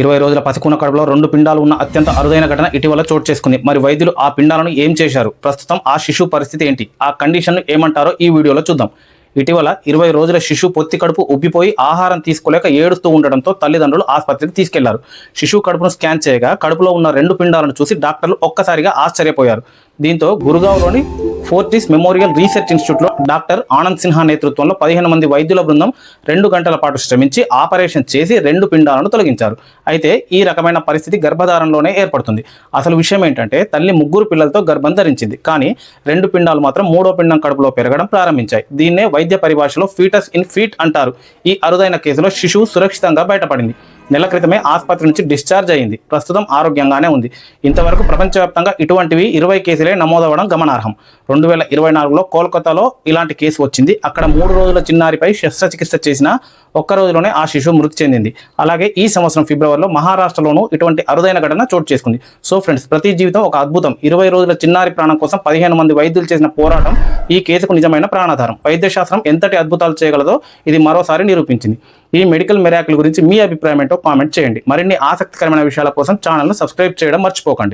ఇరవై రోజుల పసికూన కడుపులో రెండు పిండాలు ఉన్న అత్యంత అరుదైన ఘటన ఇటీవల చోటు చేసుకుంది. మరి వైద్యులు ఆ పిండాలను ఏం చేశారు? ప్రస్తుతం ఆ శిశువు పరిస్థితి ఏంటి? ఆ కండిషన్ను ఏమంటారో ఈ వీడియోలో చూద్దాం. ఇటీవల ఇరవై రోజుల శిశువు పొత్తి కడుపు ఉబ్బిపోయి ఆహారం తీసుకోలేక ఏడుస్తూ ఉండడంతో తల్లిదండ్రులు ఆసుపత్రికి తీసుకెళ్ళారు. శిశువు కడుపును స్కాన్ చేయగా కడుపులో ఉన్న రెండు పిండాలను చూసి డాక్టర్లు ఒక్కసారిగా ఆశ్చర్యపోయారు. దీంతో గురుగావ్లోని ఫోర్టీస్ మెమోరియల్ రీసెర్చ్ ఇన్స్టిట్యూట్లో డాక్టర్ ఆనంద్ సిన్హా నేతృత్వంలో పదిహేను మంది వైద్యుల బృందం రెండు గంటల పాటు శ్రమించి ఆపరేషన్ చేసి రెండు పిండాలను తొలగించారు. అయితే ఈ రకమైన పరిస్థితి గర్భధారణలోనే ఏర్పడుతుంది. అసలు విషయం ఏంటంటే తల్లి ముగ్గురు పిల్లలతో గర్భం ధరించింది. కానీ రెండు పిండాలు మాత్రం మూడో పిండం కడుపులో పెరగడం ప్రారంభించాయి. దీన్నే వైద్య పరిభాషలో ఫీటస్ ఇన్ ఫీట్ అంటారు. ఈ అరుదైన కేసులో శిశువు సురక్షితంగా బయటపడింది. నెల క్రితమే ఆసుపత్రి నుంచి డిశ్చార్జ్ అయింది. ప్రస్తుతం ఆరోగ్యంగానే ఉంది. ఇంతవరకు ప్రపంచవ్యాప్తంగా ఇటువంటివి ఇరవై కేసులే నమోదవడం గమనార్హం. రెండు వేల ఇరవై నాలుగులో కోల్కతాలో ఇలాంటి కేసు వచ్చింది. అక్కడ మూడు రోజుల చిన్నారిపై శస్త్రచికిత్స చేసిన ఒక్క రోజులోనే ఆ శిశువు మృతి చెందింది. అలాగే ఈ సంవత్సరం ఫిబ్రవరిలో మహారాష్ట్రలోనూ ఇటువంటి అరుదైన ఘటన చోటు చేసుకుంది. సో ఫ్రెండ్స్ ప్రతి జీవితం ఒక అద్భుతం. ఇరవై రోజుల చిన్నారి ప్రాణం కోసం పదిహేను మంది వైద్యులు చేసిన పోరాటం ఈ కేసుకు నిజమైన ప్రాణాధారం. వైద్యశాస్త్రం ఎంతటి అద్భుతాలు చేయగలదో ఇది మరోసారి నిరూపించింది. ఈ మెడికల్ మిరాకుల గురించి మీ అభిప్రాయం ఏంటో కామెంట్ చేయండి. మరిన్ని ఆసక్తికరమైన విషయాల కోసం ఛానల్ను సబ్స్క్రైబ్ చేయడం మర్చిపోకండి.